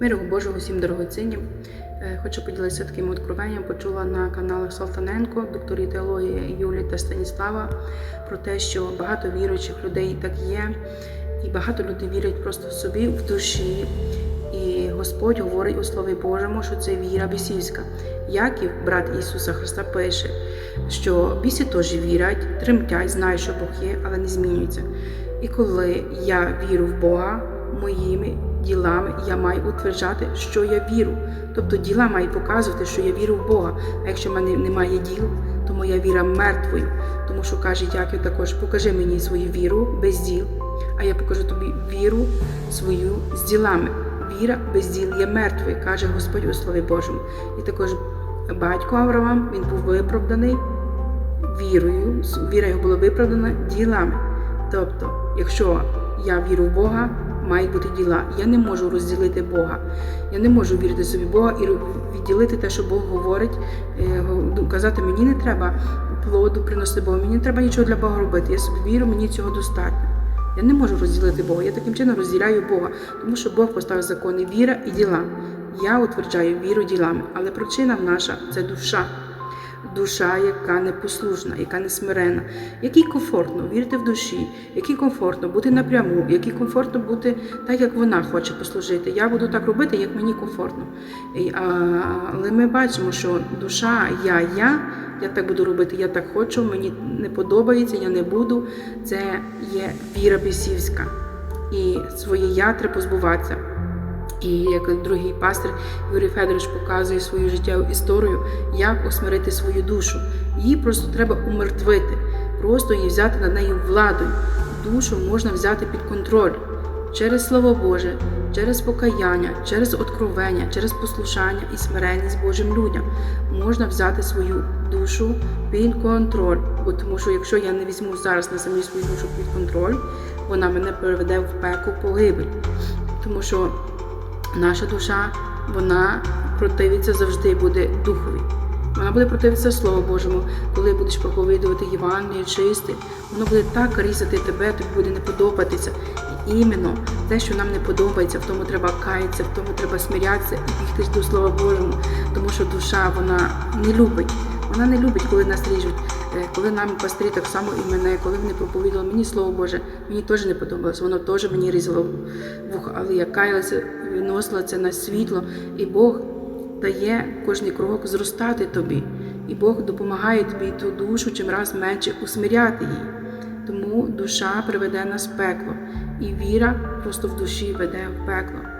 Миру Божого всім дорогоціннім. Е, Хочу поділитися таким откровенням. Почула на каналах Салтаненко, докторі теології Юлі та Станіслава про те, що багато віруючих людей так є, і багато людей вірять просто собі в душі. І Господь говорить у Слові Божому, що це віра бісівська. Яків, брат Ісуса Христа, пише, що бісі теж вірять, тремтять, знають, що Бог є, але не змінюються. І коли я вірю в Бога, моїми ділами я маю утверджати, що я віру. Тобто діла мають показувати, що я вірю в Бога. А якщо в мене немає діл, то моя віра мертвою. Тому що каже Яків також, покажи мені свою віру без діл, а я покажу тобі віру свою з ділами. Віра без діл є мертвою, каже Господь у Слові Божому. І також батько Авраам він був виправданий вірою, віра його була виправдана ділами. Тобто, якщо я вірю в Бога, мають бути діла. Я не можу розділити Бога. Я не можу вірити собі Бога і відділити те, що Бог говорить. е, Казати, мені не треба плоду приносити Богу, мені не треба нічого для Бога робити. Я собі вірю, мені цього достатньо. Я не можу розділити Бога. Я таким чином розділяю Бога, тому що Бог поставив закони віра і діла. Я утверджаю віру ділами, але причина наша це душа душа, яка непослушна, яка не смирена, якій комфортно вірити в душі, якій комфортно бути напряму, якій комфортно бути так, як вона хоче послужити. Я буду так робити, як мені комфортно. Але ми бачимо, що душа, я, я, я так буду робити, я так хочу, мені не подобається, я не буду. Це є віра бісівська. І своє я треба позбуватися. І як другий пастир Юрій Федорович показує свою життєву історію, як осмирити свою душу. Її просто треба умертвити, просто її взяти над нею владою. Душу можна взяти під контроль через Слово Боже, через покаяння, через откровення, через послушання і смиренність Божим людям. Можна взяти свою душу під контроль. Бо тому що якщо я не візьму зараз на самі свою душу під контроль, вона мене приведе в пеку погибель. Тому що наша душа, вона противиться завжди буде духові. Вона буде противитися Слову Божому, коли будеш проповідувати Євангеліє, чисти, воно буде так різати тебе, тобі буде не подобатися. І іменно те, що нам не подобається, в тому треба каятися, в тому треба смирятися і бігти до Слова Божому, тому що душа вона не любить. Вона не любить, коли нас ріжуть. Е, Коли нам пастирі так само і мене, коли вони проповідували мені слово Боже, мені теж не подобалось, воно теж мені різало вухо, але я каялася, виносила це на світло, і Бог дає кожний крок зростати тобі. І Бог допомагає тобі ту душу чим раз менше усмиряти її. Тому душа приведе нас в пекло, і віра просто в душі веде в пекло.